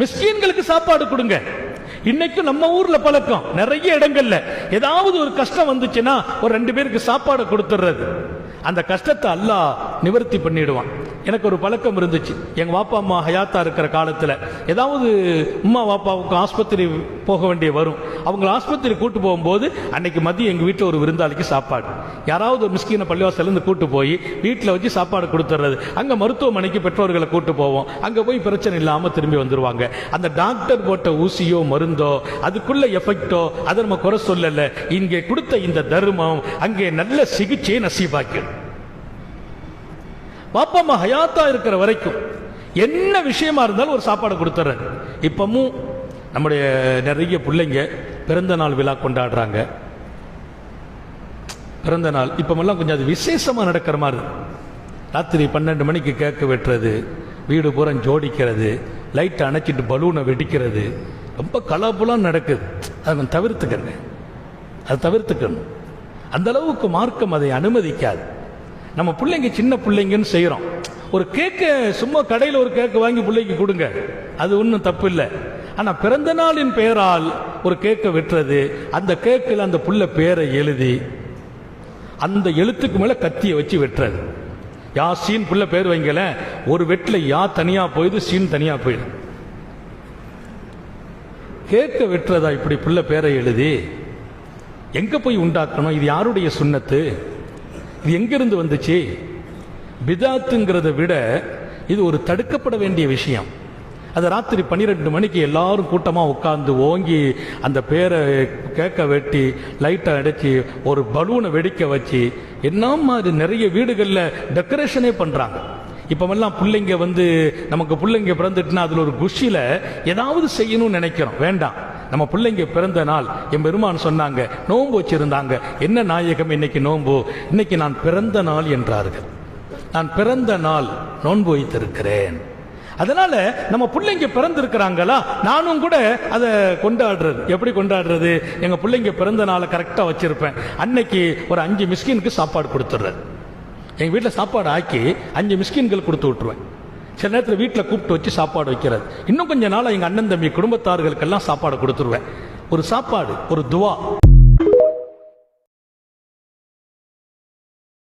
மிஸ்கீன்களுக்கு சாப்பாடு கொடுங்க. இன்னைக்கு நம்ம ஊர்ல பழக்கம் நிறைய இடங்கள்ல ஏதாவது ஒரு கஷ்டம் வந்துச்சுன்னா ஒரு ரெண்டு பேருக்கு சாப்பாடு கொடுத்துடுறது அந்த கஷ்டத்தை அல்லாஹ் நிவர்த்தி பண்ணிடுவான். எனக்கு ஒரு பழக்கம் இருந்துச்சு. எங்கள் வாப்பா அம்மா ஹயாத்தா இருக்கிற காலத்தில் ஏதாவது உம்மா வாப்பாவுக்கு ஆஸ்பத்திரி போக வேண்டிய வரும். அவங்கள ஆஸ்பத்திரி கூட்டு போகும்போது அன்னைக்கு மதியம் எங்கள் வீட்டில் ஒரு விருந்தாளிக்கு சாப்பாடு. யாராவது ஒரு மிஸ்கீன பள்ளிவாசலேருந்து கூட்டு போய் வீட்டில் வச்சு சாப்பாடு கொடுத்துறது. அங்கே மருத்துவமனைக்கு பெற்றோர்களை கூட்டு போவோம். அங்கே போய் பிரச்சனை இல்லாமல் திரும்பி வந்துடுவாங்க அந்த டாக்டர் போட்ட ஊசியோ மருந்தோ அதுக்குள்ள எஃபெக்டோ அதை நம்ம குறை சொல்லலை. இங்கே கொடுத்த இந்த தர்மம் அங்கே நல்ல சிகிச்சையை நசீபாக்கிடும். பாப்பா அம்மா ஹயாத்தா இருக்கிற வரைக்கும் என்ன விஷயமா இருந்தாலும் ஒரு சாப்பாடு கொடுத்துறேன் இப்பமும் நம்முடைய நிறைய பிள்ளைங்க பிறந்த நாள் விழா கொண்டாடுறாங்க. பிறந்த நாள் இப்பமெல்லாம் கொஞ்சம் அது விசேஷமாக நடக்கிற மாதிரி ராத்திரி பன்னெண்டு மணிக்கு கேக்கு வெட்டுறது வீடு பூரம் ஜோடிக்கிறது லைட்டை அணைச்சிட்டு பலூனை வெடிக்கிறது. ரொம்ப கலபுலாம் நடக்குது. அதை கொஞ்சம் தவிர்த்துக்கங்க. அதை தவிர்த்துக்கணும். அந்த அளவுக்கு மார்க்கம் அதை அனுமதிக்காது. நம்ம பிள்ளைங்க சின்ன பிள்ளைங்கன்னு செய்கிறோம் ஒரு கேக்கை சும்மா கடையில் ஒரு கேக்கு வாங்கி பிள்ளைக்கு கொடுங்க. அது ஒன்றும் தப்பு இல்லை. ஆனால் பிறந்த நாளின் பெயரால் ஒரு கேக்கை வெட்டுறது அந்த கேக்கில் அந்த புள்ள பேரை எழுதி அந்த எழுத்துக்கு மேலே கத்தியை வச்சு வெட்டுறது. யா சீன் புள்ள பேர் வைங்கல ஒரு வெட்டில் யா தனியாக போயிது சீன் தனியாக போயிடு கேட்க வெட்டுறதா இப்படி புள்ள பேரை எழுதி எங்கே போய் உண்டாக்கணும்? இது யாருடைய சுண்ணத்து? இது எங்கிருந்து வந்துச்சு? பிதாத்துங்கிறத விட இது ஒரு தடுக்கப்பட வேண்டிய விஷயம். அது ராத்திரி பன்னிரெண்டு மணிக்கு எல்லாரும் கூட்டமாக உட்காந்து ஓங்கி அந்த பேரை கேட்க வெட்டி லைட்டை அடைச்சி ஒரு பலூனை வெடிக்க வச்சு என்ன மாதிரி நிறைய வீடுகளில் டெக்கரேஷனே பண்ணுறாங்க இப்போவெல்லாம் பிள்ளைங்க வந்து நமக்கு பிள்ளைங்க பிறந்துட்டுனா அதில் ஒரு குஷியில் ஏதாவது செய்யணும்னு நினைக்கிறோம். வேண்டாம். நம்ம பிள்ளைங்க பிறந்த நாள் என் பெருமான் சொன்னாங்க நோன்பு வச்சிருந்தாங்க. என்ன நாயகம் இன்னைக்கு நோன்பு? இன்னைக்கு நான் பிறந்த நாள் என்றார்கள். நான் பிறந்த நாள் நோன்பு வைத்திருக்கிறேன். அதனால நம்ம பிள்ளைங்க பிறந்திருக்கிறாங்களா? நானும் கூட அதை கொண்டாடுறது. எப்படி கொண்டாடுறது? எங்க பிள்ளைங்க பிறந்த நாளை கரெக்டா வச்சிருப்பேன். அன்னைக்கு ஒரு அஞ்சு மிஸ்கினுக்கு சாப்பாடு கொடுத்துட்றேன். எங்க வீட்டில் சாப்பாடு ஆக்கி அஞ்சு மிஸ்கின்கள் கொடுத்து விட்டுருவேன். சில நேரத்தில் வீட்டில் கூப்பிட்டு வச்சு சாப்பாடு வைக்கிறது. இன்னும் கொஞ்ச நாள் எங்கள் அண்ணன் தம்பி குடும்பத்தார்களுக்கெல்லாம் சாப்பாடு கொடுத்துருவேன். ஒரு சாப்பாடு ஒரு துவா.